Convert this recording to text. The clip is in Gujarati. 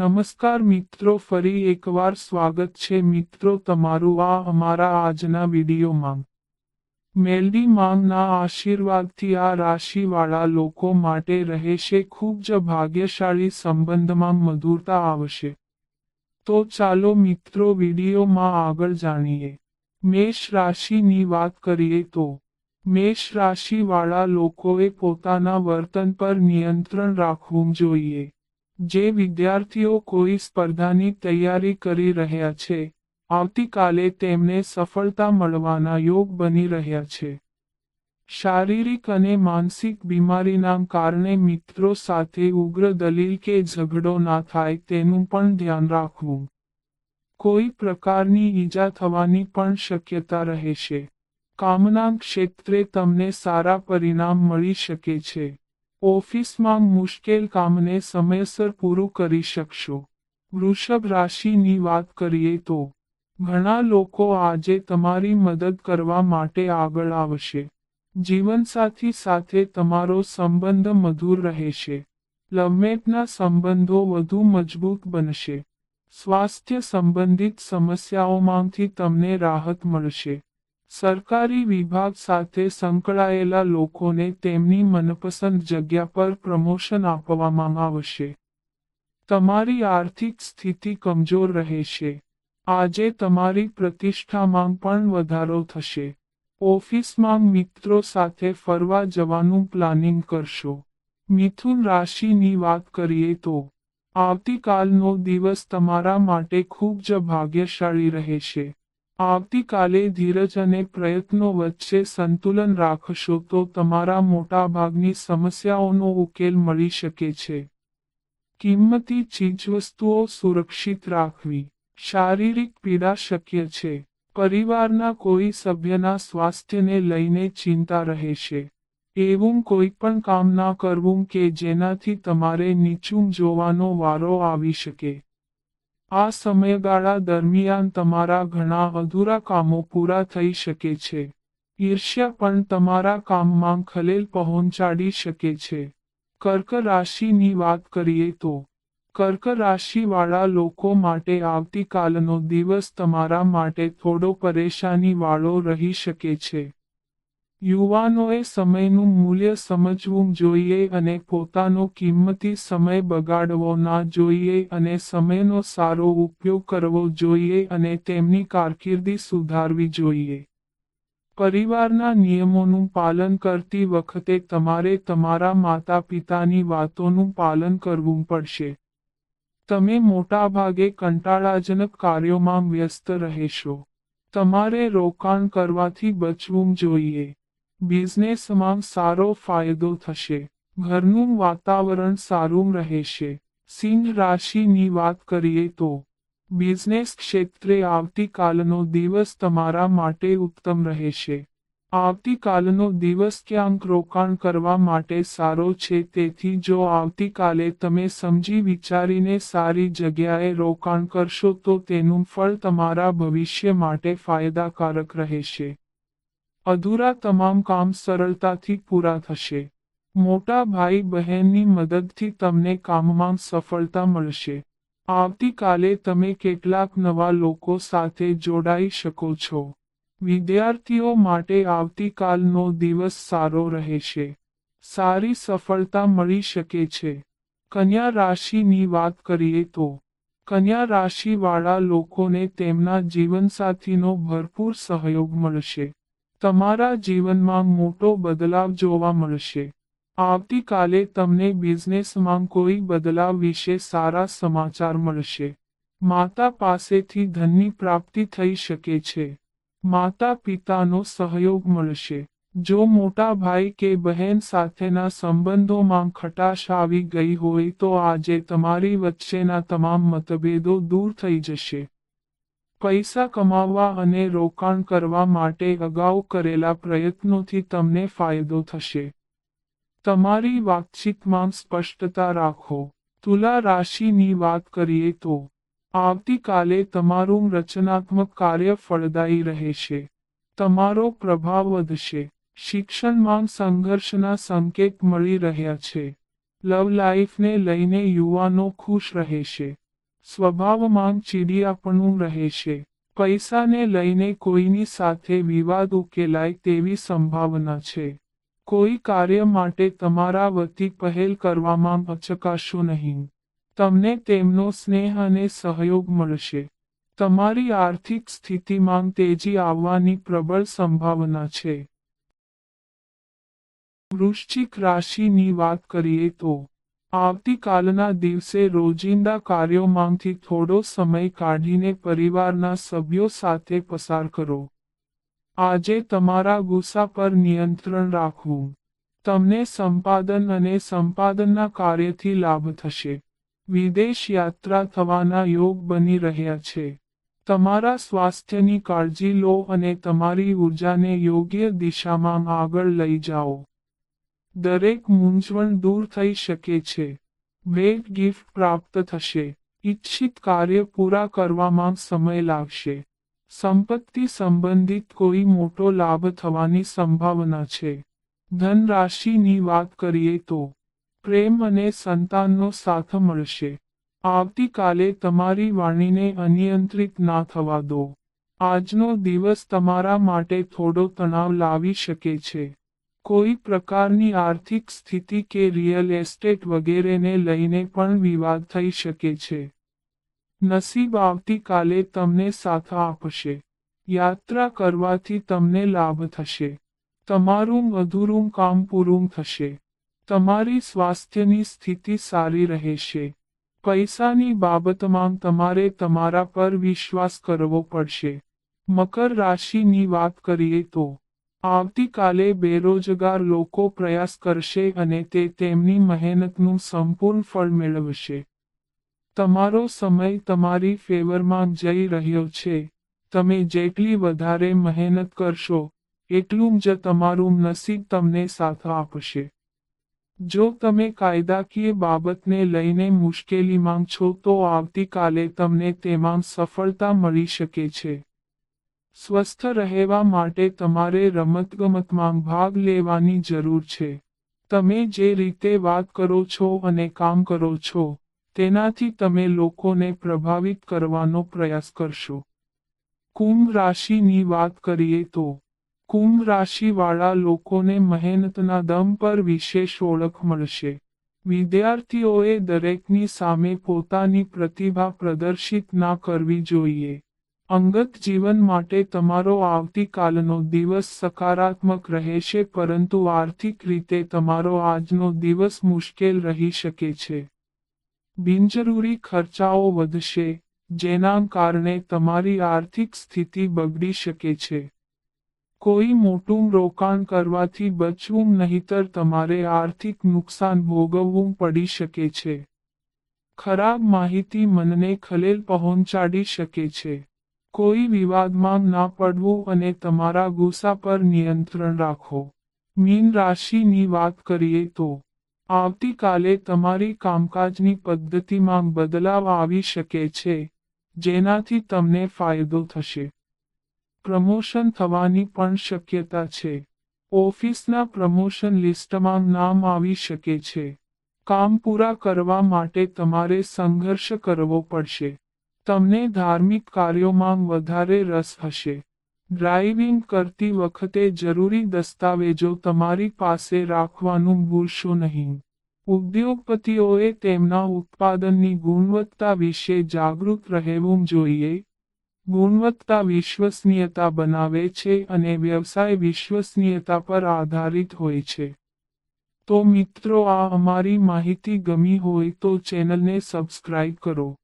નમસ્કાર મિત્રો, ફરી એકવાર સ્વાગત છે મિત્રો તમારું આ અમારા આજના વિડીયોમાં. મેલડી માંગના આશીર્વાદથી આ રાશિવાળા લોકો માટે રહેશે ખૂબ જ ભાગ્યશાળી સંબંધમાં મધુરતા આવશે. તો ચાલો મિત્રો વિડીયોમાં આગળ જાણીએ. મેષ રાશિની વાત કરીએ તો, મેષ રાશિવાળા લોકોએ પોતાના વર્તન પર નિયંત્રણ રાખવું જોઈએ. જે વિદ્યાર્થીઓ કોઈ સ્પર્ધાની તૈયારી કરી રહ્યા છે, આવતીકાલે તેમને સફળતા મળવાના યોગ બની રહ્યા છે. શારીરિક અને માનસિક બીમારીના કારણે મિત્રો સાથે ઉગ્ર દલીલ કે ઝઘડો ના થાય તેનું પણ ધ્યાન રાખવું. કોઈ પ્રકારની ઈજા થવાની પણ શક્યતા રહેશે. કામના ક્ષેત્રે તમને સારા પરિણામ મળી શકે છે. ઓફિસમાં મુશ્કેલ કામને સમયસર પૂરું કરી શકશો. વૃષભ રાશિની વાત કરીએ તો, ઘણા લોકો આજે તમારી મદદ કરવા માટે આગળ આવશે. જીવનસાથી સાથે તમારો સંબંધ મધુર રહેશે. લવમેટના સંબંધો વધુ મજબૂત બનશે. સ્વાસ્થ્ય સંબંધિત સમસ્યાઓમાંથી તમને રાહત મળશે. સરકારી વિભાગ સાથે સંકળાયેલા લોકોને તેમની મનપસંદ જગ્યા પર પ્રમોશન આપવામાં આવશે. તમારી આર્થિક સ્થિતિ કમજોર રહેશે. આજે તમારી પ્રતિષ્ઠામાં પણ વધારો થશે. ઓફિસમાં મિત્રો સાથે ફરવા જવાનું પ્લાનિંગ કરશો. મિથુન રાશિની વાત કરીએ તો, આવતીકાલનો દિવસ તમારા માટે ખૂબ જ ભાગ્યશાળી રહેશે. આવતીકાલે ધીરજ અને પ્રયત્નો વચ્ચે સંતુલન રાખશો તો તમારા મોટાભાગની સમસ્યાઓનો ઉકેલ મળી શકે છે. કિંમતી ચીજવસ્તુઓ સુરક્ષિત રાખવી. શારીરિક પીડા શક્ય છે. પરિવારના કોઈ સભ્યના સ્વાસ્થ્યને લઈને ચિંતા રહેશે. એવું કોઈ પણ કામ ના કરવું કે જેનાથી તમારે નીચું જોવાનો વારો આવી શકે. આ સમયગાળા દરમિયાન તમારા ઘણા અધૂરા કામો પૂરા થઈ શકે છે. ઈર્ષ્યા પણ તમારા કામમાં ખલેલ પહોંચાડી શકે છે. કર્ક રાશિની વાત કરીએ તો, કર્ક રાશિવાળા લોકો માટે આવતીકાલનો દિવસ તમારા માટે થોડો પરેશાની વાળો રહી શકે છે. યુવાનોએ સમયનું મૂલ્ય સમજવું જોઈએ અને પોતાનો કિંમતી સમય બગાડવો ના જોઈએ અને સમયનો સારો ઉપયોગ કરવો જોઈએ અને તેમની કારકિર્દી સુધારવી જોઈએ. પરિવારના નિયમોનું પાલન કરતી વખતે તમારે તમારા માતા પિતાની વાતોનું પાલન કરવું પડશે. તમે મોટાભાગે કંટાળાજનક કાર્યોમાં વ્યસ્ત રહેશો. તમારે રોકાણ કરવાથી બચવું જોઈએ. બિઝનેસમાં સારો ફાયદો થશે. ઘરનું વાતાવરણ સારું રહેશે. સિંહ રાશિની વાત કરીએ તો, બિઝનેસ ક્ષેત્રે આવતીકાલનો દિવસ તમારા માટે ઉત્તમ રહેશે. આવતીકાલનો દિવસ ક્યાંક રોકાણ કરવા માટે સારો છે, તેથી જો આવતીકાલે તમે સમજી વિચારીને સારી જગ્યાએ રોકાણ કરશો, તો તેનું ફળ તમારા ભવિષ્ય માટે ફાયદાકારક રહેશે. અધૂરા તમામ કામ સરળતાથી પૂરા થશે. મોટા ભાઈ બહેનની મદદથી તમને કામમાં સફળતા મળશે. આવતીકાલે તમે કેટલાક નવા લોકો સાથે જોડાઈ શકો છો. વિદ્યાર્થીઓ માટે આવતીકાલનો દિવસ સારો રહેશે. સારી સફળતા મળી શકે છે. કન્યા રાશિની વાત કરીએ તો, કન્યા રાશિવાળા લોકોને તેમના જીવનસાથીનો ભરપૂર સહયોગ મળશે. તમારા જીવનમાં મોટો બદલાવ જોવા મળશે. આવતીકાલે તમને બિઝનેસમાં કોઈ બદલાવ વિશે સારા સમાચાર મળશે. માતા પાસેથી ધનની પ્રાપ્તિ થઈ શકે છે. માતા પિતાનો સહયોગ મળશે. જો મોટા ભાઈ કે બહેન સાથેના સંબંધોમાં ખટાશ આવી ગઈ હોય તો આજે તમારી વચ્ચેના તમામ મતભેદો દૂર થઈ જશે. પૈસા કમાવવા અને રોકાણ કરવા માટે અગાઉ કરેલા પ્રયત્નોથી તમને ફાયદો થશે. તમારી વાતચીતમાં સ્પષ્ટતા રાખો. તુલા રાશિની વાત કરીએ તો, આવતીકાલે તમારું રચનાત્મક કાર્ય ફળદાયી રહેશે. તમારો પ્રભાવ વધશે. શિક્ષણમાં સંઘર્ષના સંકેત મળી રહ્યા છે. લવ લાઈફને લઈને યુવાનો ખુશ રહેશે. સ્વભાવમાં ચીડિયાપણું રહેશે પૈસાને લઈને કોઈની સાથે વિવાદ ઉકેલાય તેવી સંભાવના છે. કોઈ કાર્ય માટે તમારા વતી પહેલ કરવામાં અચકાશો નહીં. તમને તેમનો સ્નેહ અને સહયોગ મળશે. તમારી આર્થિક સ્થિતિમાં તેજી આવવાની પ્રબળ સંભાવના છે. વૃશ્ચિક રાશિની વાત કરીએ તો આવતીકાલના દિવસે રોજિંદા કાર્યોમાંથી થોડો સમય કાઢીને પરિવારના સભ્યો સાથે પસાર કરો. આજે તમારા ગુસ્સા પર નિયંત્રણ રાખવું. તમને સંપાદન અને સંપાદનના કાર્યથી લાભ થશે. વિદેશ યાત્રા થવાના યોગ બની રહ્યા છે. તમારા સ્વાસ્થ્યની કાળજી લો અને તમારી ઉર્જાને યોગ્ય દિશામાં આગળ લઈ જાઓ. દરેક મૂંઝવણ દૂર થઈ શકે છે. ભેટ ગિફ્ટ પ્રાપ્ત થશે. ઈચ્છિત કાર્ય પૂરા કરવામાં સમય લાગશે. સંપત્તિ સંબંધિત કોઈ મોટો લાભ થવાની સંભાવના છે. ધન રાશિની વાત કરીએ તો, પ્રેમ અને સંતાનનો સાથ મળશે. આવતીકાલે તમારી વાણીને અનિયંત્રિત ના થવા દો. આજનો દિવસ તમારા માટે થોડો તણાવ લાવી શકે છે. કોઈ પ્રકારની આર્થિક સ્થિતિ કે રિયલ એસ્ટેટ વગેરેને લઈને પણ વિવાદ થઈ શકે છે. નસીબ આવતીકાલે તમને સાથ આપશે. યાત્રા કરવાથી તમને લાભ થશે. તમારું અધૂરું કામ પૂરું થશે. તમારી સ્વાસ્થ્યની સ્થિતિ સારી રહેશે. પૈસાની બાબતમાં તમારે તમારા પર વિશ્વાસ કરવો પડશે. મકર રાશિની વાત કરીએ તો આવતીકાલે બેરોજગાર લોકો પ્રયાસ કરશે અને તે તેમની મહેનતનું સંપૂર્ણ ફળ મેળવશે. તમારો સમય તમારી ફેવરમાં જઈ રહ્યો છે. તમે જેટલી વધારે મહેનત કરશો, એટલું જ તમારું નસીબ તમને સાથ આપશે. જો તમે કાયદાકીય બાબતને લઈને મુશ્કેલીમાં છો તો આવતીકાલે તમને તેમાં સફળતા મળી શકે છે. સ્વસ્થ રહેવા માટે તમારે રમતગમતમાં ભાગ લેવાની જરૂર છે. તમે જે રીતે વાત કરો છો અને કામ કરો છો, તેનાથી તમે લોકોને પ્રભાવિત કરવાનો પ્રયાસ કરશો. કુંભ રાશિની વાત કરીએ તો, કુંભ રાશિવાળા લોકોને મહેનતના દમ પર વિશેષ ઓળખ મળશે. વિદ્યાર્થીઓએ દરેકની સામે પોતાની પ્રતિભા પ્રદર્શિત ના કરવી જોઈએ. અંગત જીવન માટે તમારો આવતીકાલનો દિવસ સકારાત્મક રહેશે, પરંતુ આર્થિક રીતે તમારો આજનો દિવસ મુશ્કેલ રહી શકે છે. બિનજરૂરી ખર્ચાઓ વધશે, જેના કારણે તમારી આર્થિક સ્થિતિ બગડી શકે છે. કોઈ મોટું રોકાણ કરવાથી બચવું નહીતર તમારે આર્થિક નુકસાન ભોગવવું પડી શકે છે. ખરાબ માહિતી મનને ખલેલ પહોંચાડી શકે છે. કોઈ વિવાદમાં ના પડવું અને તમારા ગુસ્સા પર નિયંત્રણ રાખો. મીન રાશિની વાત કરીએ તો, આવતીકાલે તમારી કામકાજની પદ્ધતિમાં બદલાવ આવી શકે છે, જેનાથી તમને ફાયદો થશે. પ્રમોશન થવાની પણ શક્યતા છે. ઓફિસના પ્રમોશન લિસ્ટમાં નામ આવી શકે છે. કામ પૂરા કરવા માટે તમારે સંઘર્ષ કરવો પડશે. તમને ધાર્મિક કાર્યોમાં વધારે રસ હશે. ડ્રાઇવિંગ કરતી વખતે જરૂરી દસ્તાવેજો તમારી પાસે રાખવાનું ભૂલશો નહીં. ઉદ્યોગપતિઓએ તેમના ઉત્પાદનની ગુણવત્તા વિશે જાગૃત રહેવું જોઈએ. ગુણવત્તા વિશ્વસનીયતા બનાવે છે અને વ્યવસાય વિશ્વસનીયતા પર આધારિત હોય છે. તો મિત્રો, આ અમારી માહિતી ગમી હોય તો ચેનલને સબસ્ક્રાઇબ કરો.